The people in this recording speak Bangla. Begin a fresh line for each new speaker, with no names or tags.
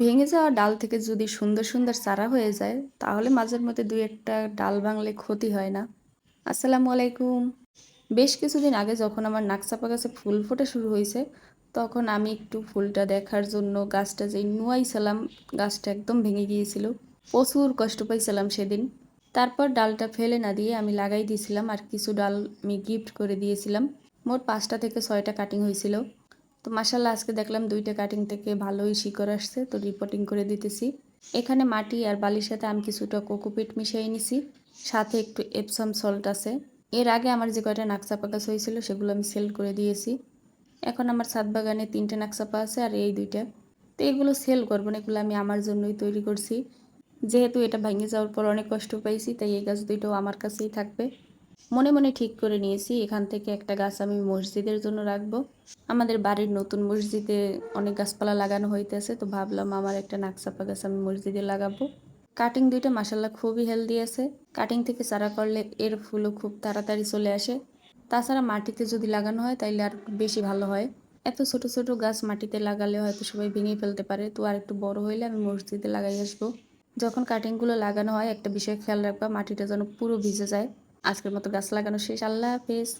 ভেঙে যাওয়া ডাল থেকে যদি সুন্দর সুন্দর চারা হয়ে যায়, তাহলে মাঝের মধ্যে দুই একটা ডাল ভাঙলে ক্ষতি হয় না। আসসালামু আলাইকুম। বেশ কিছুদিন আগে যখন আমার নাকচাপা গাছে ফুল ফোটা শুরু হয়েছে, তখন আমি একটু ফুলটা দেখার জন্য গাছটা যেই নুয়াইছিলাম গাছটা একদম ভেঙে গিয়েছিল। প্রচুর কষ্ট পাইছিলাম সেদিন। তারপর ডালটা ফেলে না দিয়ে আমি লাগাই দিয়েছিলাম আর কিছু ডাল আমি গিফট করে দিয়েছিলাম। মোট পাঁচটা থেকে ছয়টা কাটিং হয়েছিল। তো মাসাল্লাহ আজকে দেখলাম দুইটা কাটিং থেকে ভালোই শিকড় আসছে, তো রিপোর্টিং করে দিতেছি। এখানে মাটি আর বালির সাথে আমি কিছুটা কোকোপিট মিশিয়ে নিছি, সাথে একটু এপসাম সল্ট আছে। এর আগে আমার যে কয়টা নাকচাপা গাছ হয়েছিল, সেগুলো আমি সেল করে দিয়েছি। এখন আমার ছাদ বাগানে তিনটে নাকচাপা আছে আর এই দুইটা। তো এগুলো সেল করব না, এগুলো আমি আমার জন্যই তৈরি করছি। যেহেতু এটা ভেঙে যাওয়ার পর অনেক কষ্ট পাইছি, তাই এই গাছ দুইটাও আমার কাছেই থাকবে। মনে মনে ঠিক করে নিয়েছি, এখান থেকে একটা গাছ আমি মসজিদের জন্য রাখব। আমাদের বাড়ির নতুন মসজিদে অনেক গাছপালা লাগানো হইতেছে, তো ভাবলাম আমার একটা নাকচাপা গাছ আমি মসজিদে লাগাবো। কাটিং দুইটা মাসাল্লাহ খুবই হেলদি আছে। কাটিং থেকে চারা করলে এর ফুলও খুব তাড়াতাড়ি চলে আসে। তাছাড়া মাটিতে যদি লাগানো হয় তাইলে আর বেশি ভালো হয়। এত ছোট ছোট গাছ মাটিতে লাগালে হয়তো সবাই ভেঙে ফেলতে পারে, তো আর একটু বড় হইলে আমি মসজিদে লাগাই আসব। যখন কাটিংগুলো লাগানো হয়, একটা বিষয় খেয়াল রাখবা, মাটিটা যেন পুরো ভিজে যায়। আজকের মতো গাছ লাগানো শেষ। আল্লাহ হাফেজ।